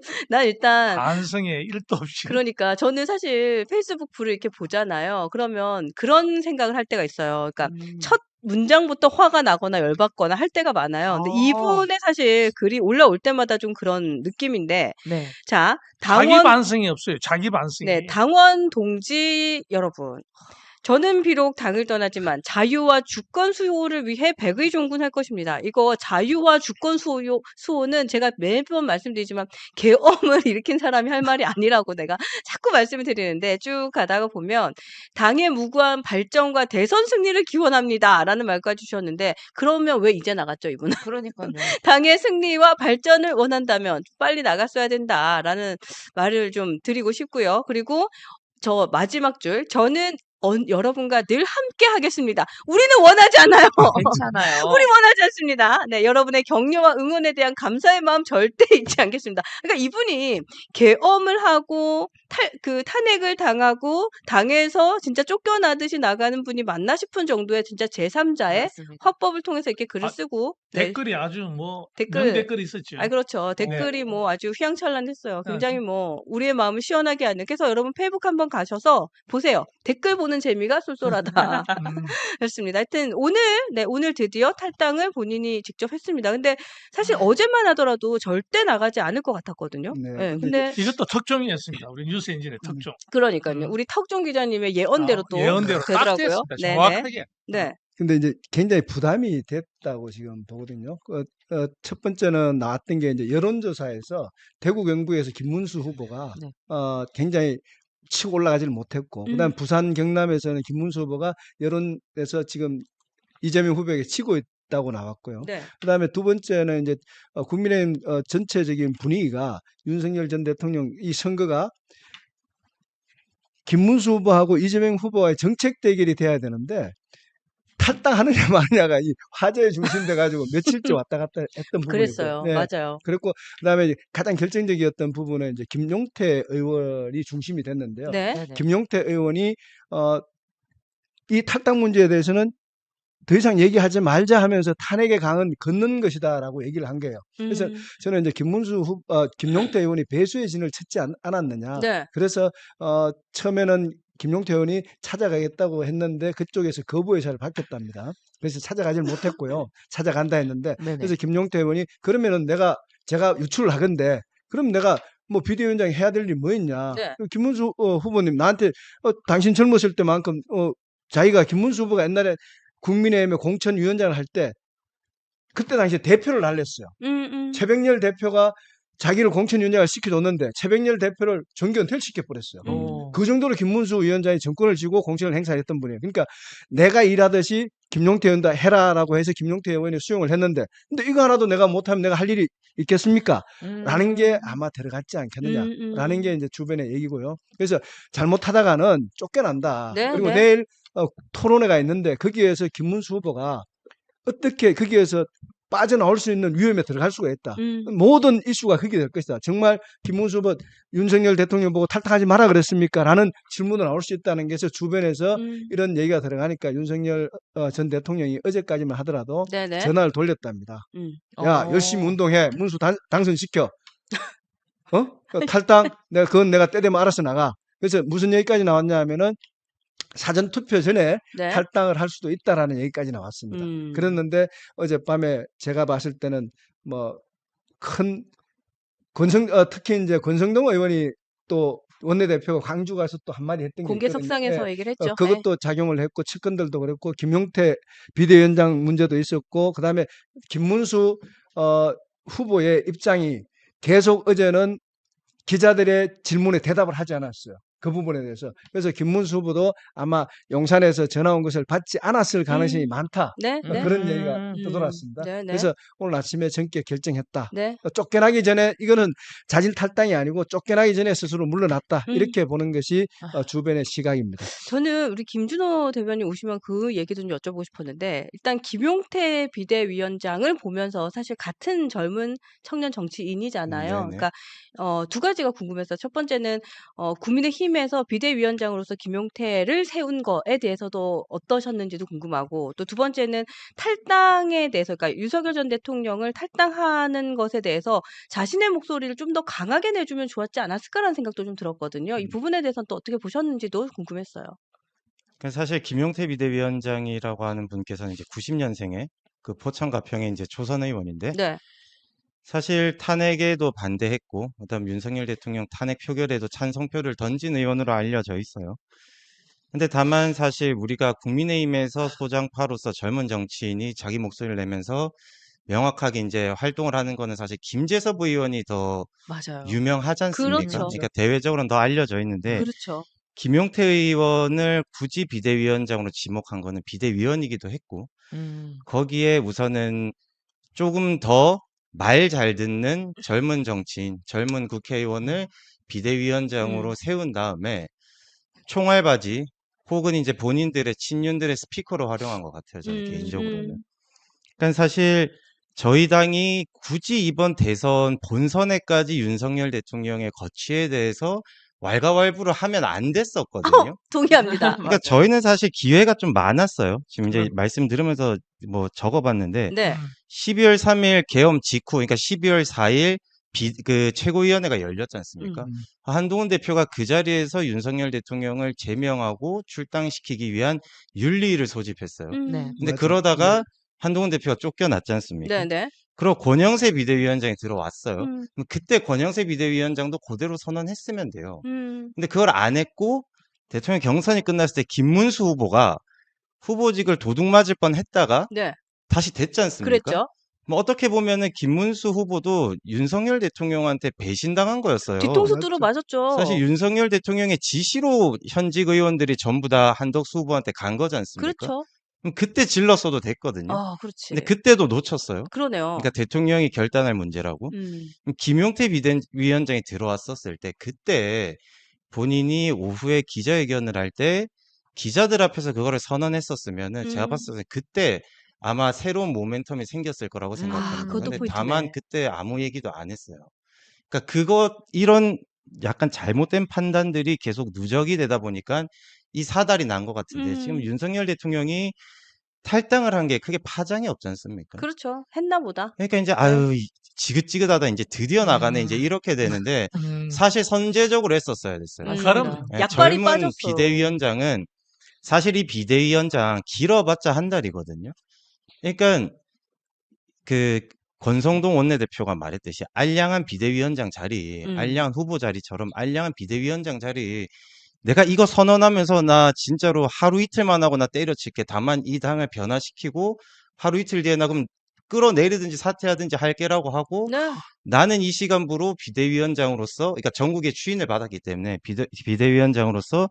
난 일단 반성에 일도 없이. 그러니까 저는 사실 페이스북 글을 이렇게 보잖아요. 그러면 그런 생각을 할 때가 있어요. 그러니까 음. 첫 문장부터 화가 나거나 열받거나 할 때가 많아요. 근데 아. 이분의 사실 글이 올라올 때마다 좀 그런 느낌인데 네. 자, 자기 당원 반성이 없어요. 자기 반성이. 네, 당원 동지 여러분. 저는 비록 당을 떠나지만 자유와 주권 수호를 위해 백의 종군할 것입니다. 이거 자유와 주권 수호, 수호는 제가 매번 말씀드리지만 계엄을 일으킨 사람이 할 말이 아니라고 내가 자꾸 말씀을 드리는데 쭉 가다가 보면 당의 무고한 발전과 대선 승리를 기원합니다. 라는 말까지 주셨는데 그러면 왜 이제 나갔죠, 이분은? 그러니까요. 당의 승리와 발전을 원한다면 빨리 나갔어야 된다라는 말을 좀 드리고 싶고요. 그리고 저 마지막 줄 저는 언- 여러분과 늘 함께 하겠습니다. 우리는 원하지 않아요. 괜찮아요. 우리 원하지 않습니다. 네, 여러분의 격려와 응원에 대한 감사의 마음 절대 잊지 않겠습니다. 그러니까 이분이 계엄을 하고 탈, 그 탄핵을 당하고 당에서 진짜 쫓겨나듯이 나가는 분이 맞나 싶은 정도의 진짜 제3자의 맞습니다. 화법을 통해서 이렇게 글을 아, 쓰고 네. 댓글이 아주 뭐 댓글. 명 댓글이 있었죠. 아 그렇죠. 네. 댓글이 뭐 아주 휘황찬란했어요. 네. 굉장히 뭐 우리의 마음을 시원하게 하는. 그래서 여러분 페이북 한번 가셔서 보세요. 댓글 보는 재미가 쏠쏠하다. 음, 그렇습니다. 하여튼 오늘 네 오늘 드디어 탈당을 본인이 직접 했습니다. 근데 사실 아. 어제만 하더라도 절대 나가지 않을 것 같았거든요. 네, 네, 근데 이것도 특종이었습니다. 우리 뉴스 엔진의 특종. 그러니까요. 음. 우리 턱종 기자님의 예언대로 아, 또 예언대로 딱 되더라고요. 네, 네. 정확하게. 네. 근데 이제 굉장히 부담이 됐다고 지금 보거든요. 그, 어, 첫 번째는 나왔던 게 이제 여론조사에서 대구 경북에서 김문수 후보가 네. 어, 굉장히 치고 올라가지를 못했고, 그다음 음. 부산 경남에서는 김문수 후보가 여론에서 지금 이재명 후보에게 치고 있다고 나왔고요. 네. 그다음에 두 번째는 이제 어, 국민의힘 어, 전체적인 분위기가 윤석열 전 대통령 이 선거가 김문수 후보하고 이재명 후보와의 정책 대결이 돼야 되는데 탈당하느냐 마느냐가 이 화제의 중심 돼가지고 며칠째 왔다 갔다 했던 부분이고 그랬어요. 네. 맞아요. 그랬고 그다음에 가장 결정적이었던 부분은 이제 김용태 의원이 중심이 됐는데요. 네. 김용태 의원이 어, 이 탈당 문제에 대해서는 더 이상 얘기하지 말자 하면서 탄핵의 강은 걷는 것이다라고 얘기를 한 거예요. 그래서 음. 저는 이제 김문수 후, 어, 김용태 의원이 배수의 진을 찾지 않, 않았느냐. 네. 그래서 어, 처음에는 김용태 의원이 찾아가겠다고 했는데 그쪽에서 거부 의사를 밝혔답니다. 그래서 찾아가질 못했고요. 찾아간다 했는데 네네. 그래서 김용태 의원이 그러면은 내가 제가 유출을 하건데 그럼 내가 뭐 비대위원장 해야 될 일이 뭐 있냐. 네. 김문수 어, 후보님 나한테 어, 당신 젊었을 때만큼 어, 자기가 김문수 후보가 옛날에 국민의힘의 공천위원장을 할 때 그때 당시에 대표를 날렸어요. 음, 음. 최백열 대표가 자기를 공천위원장을 시켜줬는데 최백열 대표를 정기 은퇴를 시켜버렸어요. 음. 오. 그 정도로 김문수 위원장이 정권을 쥐고 공천을 행사했던 분이에요. 그러니까 내가 일하듯이 김용태 의원도 해라라고 해서 김용태 의원이 수용을 했는데 근데 이거 하나도 내가 못하면 내가 할 일이 있겠습니까? 라는 게 음. 아마 들어갔지 음, 않겠느냐라는 음. 게 이제 주변의 얘기고요. 그래서 잘못하다가는 쫓겨난다. 네, 그리고 네. 내일 어, 토론회가 있는데 거기에서 김문수 후보가 어떻게 거기에서 빠져나올 수 있는 위험에 들어갈 수가 있다. 음. 모든 이슈가 그게 될 것이다. 정말 김문수 후보 윤석열 대통령 보고 탈당하지 마라 그랬습니까? 라는 질문도 나올 수 있다는 게서 주변에서 음. 이런 얘기가 들어가니까 윤석열 어, 전 대통령이 어제까지만 하더라도 네네. 전화를 돌렸답니다. 음. 야 어. 열심히 운동해 문수 단, 당선시켜 어그 탈당 내가 그건 내가 때 되면 알아서 나가 그래서 무슨 얘기까지 나왔냐 하면은 사전 투표 전에 네. 탈당을 할 수도 있다라는 얘기까지 나왔습니다. 음. 그랬는데 어젯밤에 제가 봤을 때는 뭐큰 권성 어, 특히 이제 권성동 의원이 또 원내대표가 광주 가서 또 한마디 했던 게 공개 있거든요. 석상에서 예. 얘기를 어, 했죠. 네. 그것도 작용을 했고 측근들도 그랬고 김용태 비대위원장 문제도 있었고 그다음에 김문수 어, 후보의 입장이 계속 어제는 기자들의 질문에 대답을 하지 않았어요. 그 부분에 대해서. 그래서 김문수 후보도 아마 용산에서 전화 온 것을 받지 않았을 가능성이 음. 많다. 네. 어, 네. 그런 얘기가 음. 떠돌았습니다. 네, 네. 그래서 오늘 아침에 정계 결정했다. 네. 어, 쫓겨나기 전에 이거는 자진 탈당이 아니고 쫓겨나기 전에 스스로 물러났다. 음. 이렇게 보는 것이 아. 어, 주변의 시각입니다. 저는 우리 김준호 대변인 오시면 그 얘기도 좀 여쭤보고 싶었는데 일단 김용태 비대위원장을 보면서 사실 같은 젊은 청년 정치인이잖아요. 네네. 그러니까 어, 두 가지가 궁금해서 첫 번째는 어, 국민의힘 국민의힘에서 비대위원장으로서 김용태를 세운 거에 대해서도 어떠셨는지도 궁금하고 또 두 번째는 탈당에 대해서 그러니까 윤석열 전 대통령을 탈당하는 것에 대해서 자신의 목소리를 좀 더 강하게 내주면 좋았지 않았을까라는 생각도 좀 들었거든요. 이 음. 부분에 대해서는 또 어떻게 보셨는지도 궁금했어요. 그 사실 김용태 비대위원장이라고 하는 분께서는 이제 90년생에 그 포천 가평의 이제 초선 의원인데 네. 사실 탄핵에도 반대했고 그다음 윤석열 대통령 탄핵 표결에도 찬성표를 던진 의원으로 알려져 있어요. 근데 다만 사실 우리가 국민의힘에서 소장파로서 젊은 정치인이 자기 목소리를 내면서 명확하게 이제 활동을 하는 거는 사실 김재섭 의원이 더 맞아요. 유명하지 않습니까? 그렇죠. 그러니까 대외적으로는 더 알려져 있는데 그렇죠. 김용태 의원을 굳이 비대위원장으로 지목한 거는 비대위원이기도 했고 음. 거기에 우선은 조금 더 말 잘 듣는 젊은 정치인, 젊은 국회의원을 비대위원장으로 음. 세운 다음에 총알바지 혹은 이제 본인들의 친윤들의 스피커로 활용한 것 같아요. 저는 음, 개인적으로는. 음. 그러니까 사실 저희 당이 굳이 이번 대선 본선에까지 윤석열 대통령의 거취에 대해서 왈가왈부를 하면 안 됐었거든요. 동의합니다. 그러니까 저희는 사실 기회가 좀 많았어요. 지금 이제 그럼. 말씀 들으면서 뭐 적어봤는데 네. 12월 3일 계엄 직후, 그러니까 12월 4일 비, 그 최고위원회가 열렸지 않습니까? 음. 한동훈 대표가 그 자리에서 윤석열 대통령을 제명하고 출당시키기 위한 윤리위를 소집했어요. 음. 네. 근데 맞아요. 그러다가 한동훈 대표가 쫓겨났지 않습니까? 네 네. 그리고 권영세 비대위원장이 들어왔어요. 음. 그럼 그때 권영세 비대위원장도 그대로 선언했으면 돼요. 음. 근데 그걸 안 했고 대통령 경선이 끝났을 때 김문수 후보가 후보직을 도둑 맞을 뻔 했다가 네. 다시 됐지 않습니까? 그랬죠. 뭐 어떻게 보면은 김문수 후보도 윤석열 대통령한테 배신당한 거였어요. 뒤통수. 뚫어 맞았죠. 사실 윤석열 대통령의 지시로 현직 의원들이 전부 다 한덕수 후보한테 간 거지 않습니까? 그렇죠. 그럼 그때 질렀어도 됐거든요. 아, 그렇지. 근데 그때도 놓쳤어요. 그러네요. 그러니까 대통령이 결단할 문제라고. 음. 그럼 김용태 비대 위원장이 들어왔었을 때 그때 본인이 오후에 기자회견을 할 때 기자들 앞에서 그거를 선언했었으면은 제가 음. 봤을 때 그때 아마 새로운 모멘텀이 생겼을 거라고 음. 아, 생각합니다. 그것도 근데 포인트네. 다만 그때 아무 얘기도 안 했어요. 그러니까 그것 이런 약간 잘못된 판단들이 계속 누적이 되다 보니까 이 사달이 난 것 같은데 음. 지금 윤석열 대통령이 탈당을 한 게 크게 파장이 없지 않습니까? 그렇죠. 했나 보다. 그러니까 이제 아유 이- 지긋지긋하다 이제 드디어 나가네 이제 음. 이렇게 되는데 음. 사실 선제적으로 했었어야 됐어요. 맞습니다. 그럼 예, 약발이 젊은 빠졌어. 비대위원장은 사실 이 비대위원장 길어봤자 한 달이거든요. 그러니까 그 권성동 원내대표가 말했듯이 알량한 비대위원장 자리, 음. 알량한 후보 자리처럼 알량한 비대위원장 자리 내가 이거 선언하면서 나 진짜로 하루 이틀만 하고 나 때려칠게. 다만 이 당을 변화시키고 하루 이틀 뒤에 나 그럼 끌어내리든지 사퇴하든지 할게라고 하고 네. 나는 이 시간부로 비대위원장으로서, 그러니까 전국의 추인을 받았기 때문에 비대, 비대위원장으로서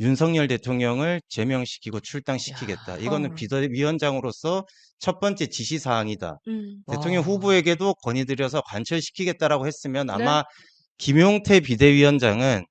윤석열 대통령을 제명시키고 출당시키겠다. 이거는 어. 비대위원장으로서 첫 번째 지시사항이다. 음. 대통령 와. 후보에게도 건의드려서 관철시키겠다라고 했으면 네. 아마 김용태 비대위원장은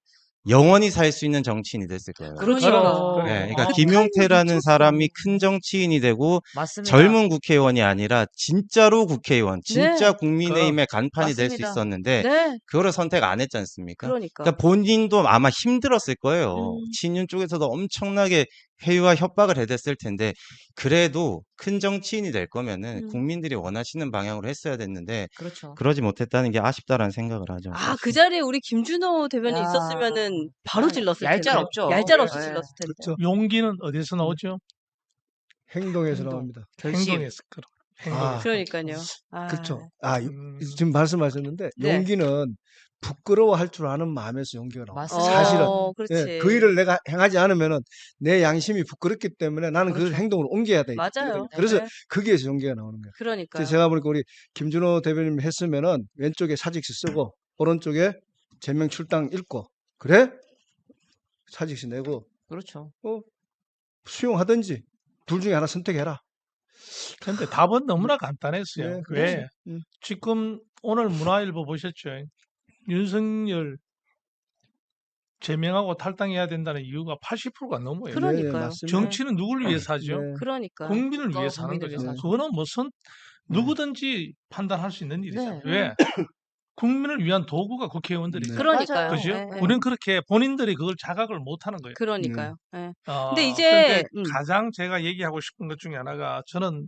영원히 살 수 있는 정치인이 됐을 거예요. 그렇죠. 예, 아, 그러니까 극한이 김용태라는. 사람이 큰 정치인이 되고 맞습니다. 젊은 국회의원이 아니라 진짜로 국회의원, 진짜 네. 국민의힘의 간판이 될 수 맞습니다. 있었는데 네. 그거를 선택 안 했지 않습니까? 그러니까. 그러니까 본인도 아마 힘들었을 거예요. 음. 친윤 쪽에서도 엄청나게 회유와 협박을 해댔을 텐데 그래도 큰 정치인이 될 거면은 음. 국민들이 원하시는 방향으로 했어야 됐는데 그렇죠. 그러지 못했다는 게 아쉽다라는 생각을 하죠. 아, 그 자리에 우리 김준호 대변인 야. 있었으면은 바로 아, 질렀을 얄짤 텐데. 없죠. 얄짤 없이 네. 질렀을 텐데. 그렇죠. 용기는 어디서 나오죠? 행동에서 행동. 나옵니다. 결심. 행동에서 그럼. 행동. 아. 그러니까요. 아. 그렇죠. 아, 이- 음. 지금 말씀하셨는데 네. 용기는 부끄러워할 줄 아는 마음에서 용기가 나옵니다. 맞습니다. 사실은 어, 그렇지. 예, 그 일을 내가 행하지 않으면은 내 양심이 부끄럽기 때문에 나는 그 그렇죠. 행동을 옮겨야 돼. 맞아요. 그래서 네. 거기에서 용기가 나오는 거예요. 그러니까요. 제가 보니까 우리 김준호 대변인 했으면은 왼쪽에 사직시 쓰고 오른쪽에 제명 출당 읽고 그래 사직시 내고 그렇죠. 수용하든지 둘 중에 하나 선택해라. 근데 답은 너무나 간단했어요. 네, 왜? 음. 지금 오늘 문화일보 보셨죠? 윤석열 제명하고 탈당해야 된다는 이유가 80%가 넘어요. 그러- 네, 네, 그러니까요. 정치는 누구를 위해서 하죠? 네. 그러니까. 국민을 위해서 하는 국민을 거죠. 위해서 그거는 무슨 누구든지 판단할 수 있는 일이잖아요. 네. 왜? 국민을 위한 도구가 국회의원들이. 네. 그러니까요. 그죠? 네, 네. 우리는 그렇게 본인들이 그걸 자각을 못 하는 거예요. 그러니까요. 예. 어, 근데 이제, 그런데 음. 가장 제가 얘기하고 싶은 것 중에 하나가 저는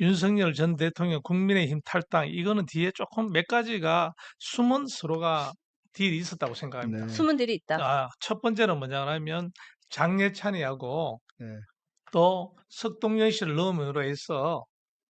윤석열 전 대통령 국민의힘 탈당 이거는 뒤에 조금 몇 가지가 숨은 서로가 딜이 있었다고 생각합니다. 네. 숨은 들이 있다. 아, 첫 번째는 뭐냐면 장례찬이하고 네. 또 석동연 씨를 넣음으로 해서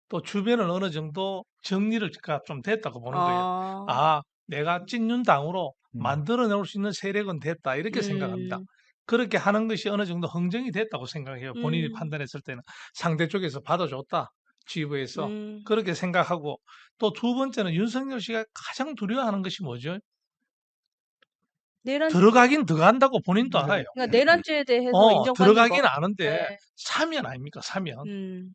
또 주변을 어느 정도 정리를 좀 됐다고 보는 거예요. 아, 아, 내가 찐윤당으로 음. 만들어낼 수 있는 세력은 됐다 이렇게 생각합니다. 음. 그렇게 하는 것이 어느 정도 흥정이 됐다고 생각해요. 본인이 음. 판단했을 때는 상대 쪽에서 받아줬다. 지부에서 음. 그렇게 생각하고 또 두 번째는 윤석열 씨가 가장 두려워하는 것이 뭐죠? 내란, 들어가긴 들어간다고 본인도 네. 알아요. 그러니까 내란죄에 대해서 어, 들어가긴 거. 아는데 네. 사면 아닙니까? 사면. 음.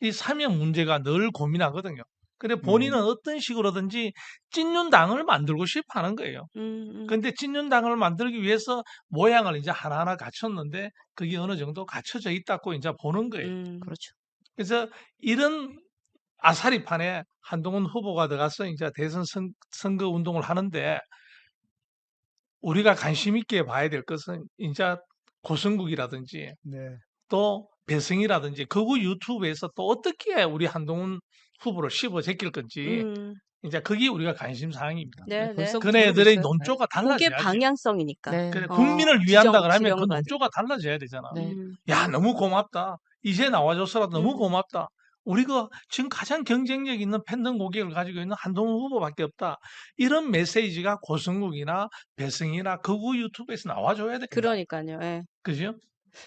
이 사면 문제가 늘 고민하거든요. 그래 음. 본인은 어떤 식으로든지 찐윤당을 만들고 싶어 하는 거예요. 음, 음. 근데 찐윤당을 만들기 위해서 모양을 이제 하나하나 갖췄는데 그게 어느 정도 갖춰져 있다고 이제 보는 거예요. 음. 그렇죠. 그래서 이런 아사리판에 한동훈 후보가 들어가서 이제 대선 선, 선거 운동을 하는데 우리가 관심 있게 봐야 될 것은 이제 고성국이라든지 네. 또 배승이라든지 그거 유튜브에서 또 어떻게 우리 한동훈 후보를 씹어 제낄 건지 음. 이제 그게 우리가 관심 사항입니다. 네, 네. 벌써 그네들의. 논조가 그게 달라져야지. 방향성이니까. 네. 그래, 어, 국민을 위한다 지정- 그러면 그 논조가 달라져야 되잖아. 네. 음. 야 너무 고맙다. 이제 나와줘서라도 너무 음. 고맙다. 우리가 지금 가장 경쟁력 있는 팬덤 고객을 가지고 있는 한동훈 후보밖에 없다. 이런 메시지가 고성국이나 배승이나 극우 유튜브에서 나와줘야 됩니다. 그러니까요. 예. 그죠?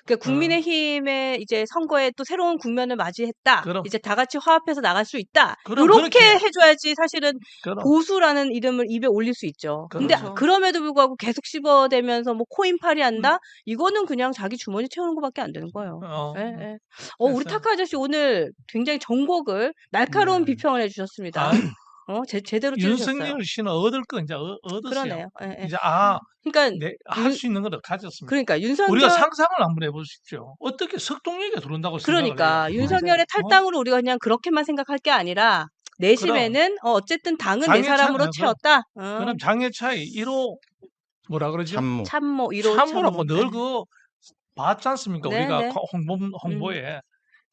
그러니까 국민의힘의 이제 선거에 또 새로운 국면을 맞이했다. 그럼. 이제 다 같이 화합해서 나갈 수 있다. 이렇게. 해줘야지 사실은 그럼. 보수라는 이름을 입에 올릴 수 있죠. 근데 그렇죠. 그럼에도 불구하고 계속 씹어대면서 뭐 코인팔이 한다? 음. 이거는 그냥 자기 주머니 채우는 것밖에 안 되는 거예요. 어, 예, 예. 어, 우리 타카 아저씨 오늘 굉장히 정곡을 날카로운 네. 비평을 해주셨습니다. 아, 어, 제, 제대로 찌르셨어요. 윤석열 씨는 얻을 거 이제 얻- 얻었어요. 그러네요. 예, 예. 이제 아, 그러니까 할 수 있는 걸 가졌습니다. 그러니까 윤석열 우리가 상상을 한번 해보십시오. 어떻게 석동역에 들어온다고 생각을 해요? 그러니까 윤석열의 어? 탈당으로 우리가 그냥 그렇게만 생각할 게 아니라 내심에는 어, 어쨌든 당은 내 사람으로 아, 그럼- 채웠다. 어. 그럼 장애차이 1호 뭐라 그러죠? 참모. 참모 1호 참모라고 늘그 봤지 않습니까? 네, 우리가 네. 거- 홍보, 홍보에.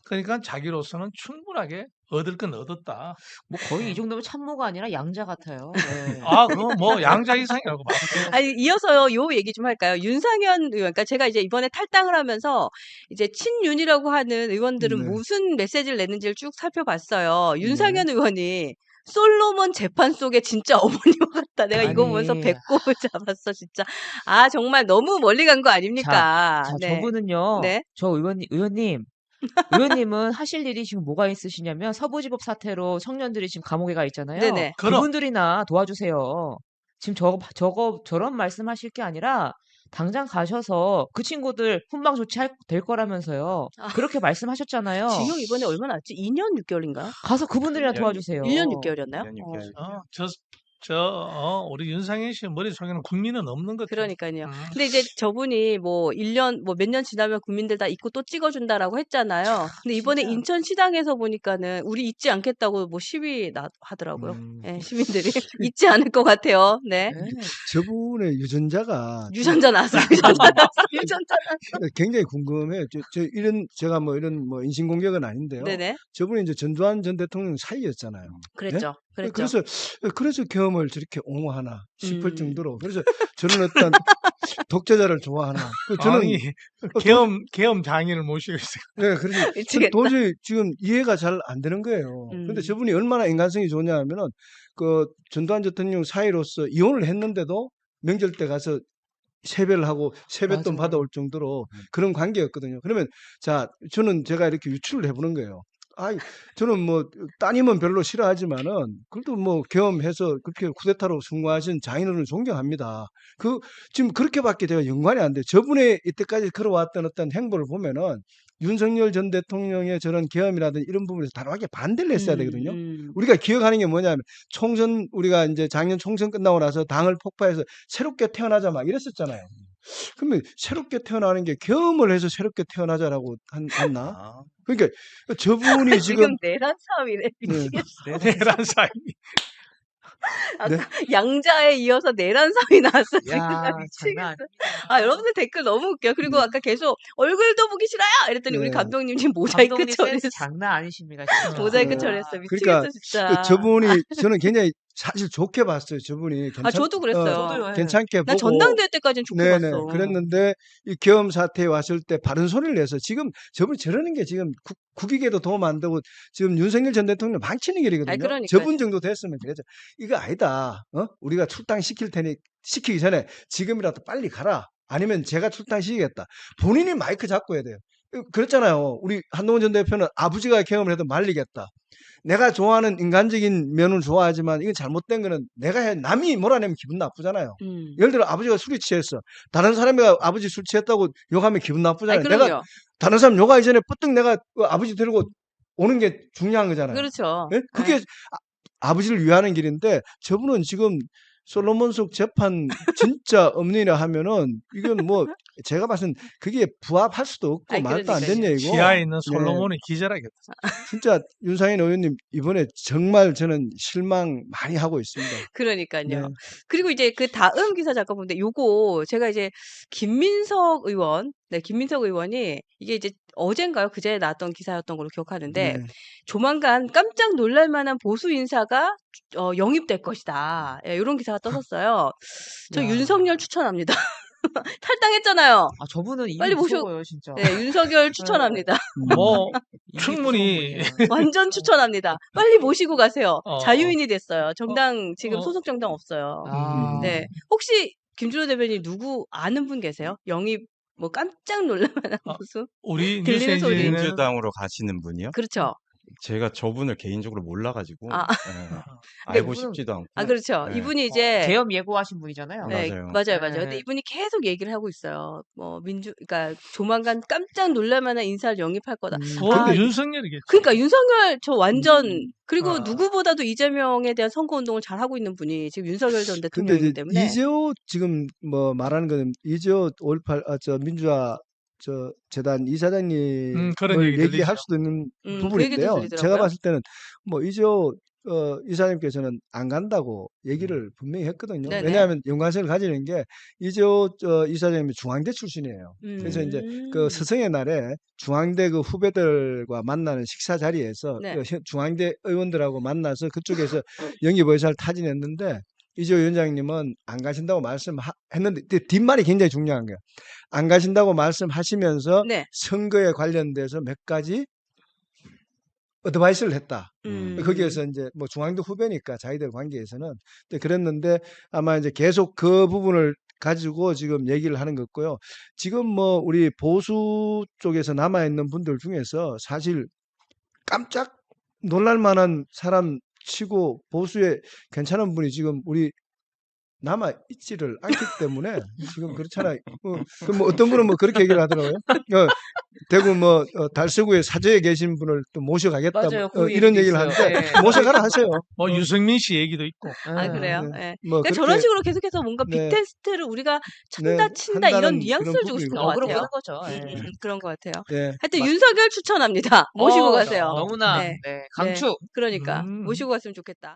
그러니까 자기로서는 충분하게 얻을 건 얻었다. 뭐 거의 이 정도면 참모가 아니라 양자 같아요. 네. 아, 그거 뭐 양자 이상이라고 말해요. 아니 이어서요 요 얘기 좀 할까요? 윤상현 의원, 그러니까 제가 이제 이번에 탈당을 하면서 이제 친윤이라고 하는 의원들은 네. 무슨 메시지를 냈는지를 쭉 살펴봤어요. 윤상현 의원이 솔로몬 재판 속에 진짜 어머니와 같다. 내가 이거 보면서. 배꼽을 잡았어 진짜. 아 정말 너무 멀리 간 거 아닙니까? 자, 네. 저분은요. 네. 저 의원님, 의원님. 의원님은 하실 일이 지금 뭐가 있으시냐면 서부지법 사태로 청년들이 지금 감옥에 가 있잖아요. 네네. 그럼. 그분들이나 도와주세요. 지금 저거 저거 저런 말씀하실 게 아니라 당장 가셔서 그 친구들 훈방 조치할 될 거라면서요. 아. 그렇게 말씀하셨잖아요. 징역 이번에 얼마 나 왔지? 2년 6개월인가요? 가서 그분들이나 1년 도와주세요. 1년 6개월이었나요? 1년 6개월. 어, 저, 저, 어, 우리 윤상현 씨 머릿속에는 국민은 없는 것 같아요. 그러니까요. 음. 근데 이제 저분이 뭐 1년, 뭐 몇 년 지나면 국민들 다 잊고 또 찍어준다라고 했잖아요. 근데 이번에 진짜. 인천 시당에서 보니까는 우리 잊지 않겠다고 뭐 시위 나, 하더라고요. 음. 예, 시민들이 잊지 않을 것 같아요. 네. 네. 저분의 유전자가 유전자 나왔어, 유전자 나왔어, 유전자 나왔어. 굉장히 궁금해요. 저, 저 이런 제가 뭐 이런 뭐 인신공격은 아닌데요. 네네. 저분이 이제 전두환 전 대통령 사이였잖아요. 그랬죠. 그랬죠. 그래서 그래서 경험을 저렇게 옹호하나 싶을 음. 정도로 그래서 저는 어떤 독재자를 좋아하나 그 저는 아니, 계엄, 계엄 장인을 모시고 있어요. 네, 그래서. 도저히 지금 이해가 잘 안 되는 거예요. 음. 근데 저분이 얼마나 인간성이 좋냐 하면은 그 전두환 대통령 사이로서 이혼을 했는데도 명절 때 가서 세배를 하고 세뱃돈. 받아올 정도로 음. 그런 관계였거든요. 그러면 자, 저는 제가 이렇게 유추를 해보는 거예요. 아, 저는 뭐 따님은 별로 싫어하지만은 그래도 뭐 경험해서 그렇게 쿠데타로 성공하신 장인어른을 존경합니다. 그 지금 그렇게밖에 제가 연관이 안 돼. 저분의 이때까지 걸어왔던 어떤 행보를 보면은 윤석열 전 대통령의 저런 계엄이라든지 이런 부분에서 단호하게 반대를 했어야 되거든요. 음, 우리가 기억하는 게 뭐냐면 총선 우리가 이제 작년 총선 끝나고 나서 당을 폭파해서 새롭게 태어나자 막 이랬었잖아요. 그러면 새롭게 태어나는 게 경험을 해서 새롭게 태어나자라고 한, 했나? 아, 그러니까 저분이 지금 지금 내란 싸움이네. 네. 미치겠어. 내란 사이. 아까 네. 양자에 이어서 내란삼이 나왔어 지금 나 미치겠어. 아 여러분들 댓글 너무 웃겨. 그리고 아까 계속 얼굴도 보기 싫어요. 이랬더니 우리 네. 감독님 지금 모자이크 감독님 처리했어. 장난 아니십니다. 진짜. 모자이크 네. 처리했어. 그러니까 미치겠어 진짜. 그 저분이 저는 굉장히 사실 좋게 봤어요. 저분이 괜찮, 아 저도 그랬어요. 저도요. 예. 괜찮게 난 보고 전당대회 때까지는 좋게 네네 봤어. 그랬는데 이 계엄 사태에 왔을 때 바른 소리를 내서 지금 저분이 저러는 게 지금 국, 국익에도 도움 안 되고 지금 윤석열 전 대통령 망치는 길이거든요. 아니, 그러니까요. 저분 정도 됐으면 그래죠. 이거 아니다. 어? 우리가 출당 시킬 테니 시키기 전에 지금이라도 빨리 가라. 아니면 제가 출당 시키겠다. 본인이 마이크 잡고 해야 돼요. 그랬잖아요. 우리 한동훈 전 대표는 아버지가 계엄을 해도 말리겠다. 내가 좋아하는 인간적인 면은 좋아하지만 이건 잘못된 거는 내가 해 남이 몰아내면 기분 나쁘잖아요. 음. 예를 들어 아버지가 술이 취했어. 다른 사람이 아버지 술 취했다고 욕하면 기분 아니 나쁘잖아요. 그럼요. 내가 다른 사람 욕하기 전에 뿌뜩 내가 그 아버지 데리고 오는 게 중요한 거잖아요. 그렇죠. 예? 그게 아, 버지를 위하는 길인데 저분은 지금 솔로몬속 재판 진짜 없느냐 하면은 이건 뭐 제가 봐서는 그게 부합할 수도 없고 아니, 말도 안 되는. 얘기고 지하에 있는 네. 솔로몬이 기절하겠다. 진짜 윤상현 의원님 이번에 정말 저는 실망 많이 하고 있습니다. 그러니까요. 네. 그리고 이제 그 다음 기사 잠깐 보는데 요거 제가 이제 김민석 의원, 네, 김민석 의원이 이게 이제 어젠가요? 그제 나왔던 기사였던 걸로 기억하는데 네. 조만간 깜짝 놀랄 만한 보수 인사가 어, 영입될 것이다. 예, 이런 기사가 떴었어요. 저 야. 윤석열 추천합니다. 탈당했잖아요. 아 저분은 빨리 모셔- 무서워요 진짜. 네, 윤석열 추천합니다. 뭐 충분히. 완전 추천합니다. 빨리 모시고 가세요. 어. 자유인이 됐어요. 정당 지금 어. 소속 정당 없어요. 아. 네. 혹시 김준호 대변인 누구 아는 분 계세요? 영입 뭐 깜짝 놀랄만한 어. 보수? 우리 들리는 뉴스 소리. 민주당으로 가시는 분이요? 그렇죠. 제가 저분을 개인적으로 몰라가지고 아. 예, 근데 알고 무슨- 싶지도 않고. 아 그렇죠. 네. 이분이 이제 계엄 예고하신 분이잖아요. 네, 맞아요. 맞아요, 맞아요. 네. 근데 이분이 계속 얘기를 하고 있어요. 뭐 민주, 그러니까 조만간 깜짝 놀랄만한 인사를 영입할 거다. 음, 아, 윤석열이겠죠. 그러니까 윤석열 저 완전 그리고 아. 누구보다도 이재명에 대한 선거 운동을 잘 하고 있는 분이 지금 윤석열 전 근데 대통령이기 이제 때문에 이재호 지금 뭐 말하는 거는 이재호 5.18, 아, 저 민주화 저 재단 이사장님을 음, 그런 얘기 얘기할 들리죠. 수도 있는 음, 그 있대요. 들리더라고요. 제가 봤을 때는 뭐 이재호 어, 이사장님께서는 안 간다고 얘기를 분명히 했거든요. 음. 네네. 왜냐하면 연관성을 가지는 게 이재호 저 이사장님이 중앙대 출신이에요. 그래서 이제 그 음. 스승의 날에 중앙대 그 후배들과 만나는 식사 자리에서 네. 그 현- 중앙대 의원들하고 만나서 그쪽에서 영입 의사를 타진했는데 이재호 위원장님은 안 가신다고 말씀했는데 뒷말이 굉장히 중요한 거예요. 안 가신다고 말씀하시면서 네. 선거에 관련돼서 몇 가지 어드바이스를 했다. 음. 거기에서 이제 뭐 중앙대 후배니까 자기들 관계에서는 그랬는데 아마 이제 계속 그 부분을 가지고 지금 얘기를 하는 것 같고요. 지금 뭐 우리 보수 쪽에서 남아 있는 분들 중에서 사실 깜짝 놀랄 만한 사람 치고 보수에 괜찮은 분이 지금 우리 남아 있지를 않기 때문에 지금 그렇잖아요. 어, 그뭐 어떤 분은 뭐 그렇게 얘기를 하더라고요. 어, 대구 뭐 어, 달서구에 사저에 계신 분을 또 모셔가겠다 뭐, 맞아요. 어, 그 이런 얘기를 있어요. 하는데 네. 모셔가라 하세요. 뭐 유승민 씨 얘기도 있고. 아 그래요. 네. 예. 뭐 그러니까 저런 그렇게 식으로 계속해서 뭔가 네. 빅테스트를 우리가 네, 찬다 친다 이런 뉘앙스를 주고 싶은. 것 같아요. 거죠. 음, 예. 음, 그런 것 같아요. 네. 하여튼 마- 윤석열 추천합니다. 모시고 어, 가세요. 너무나 네. 네, 강추. 그러니까 음. 모시고 갔으면 좋겠다.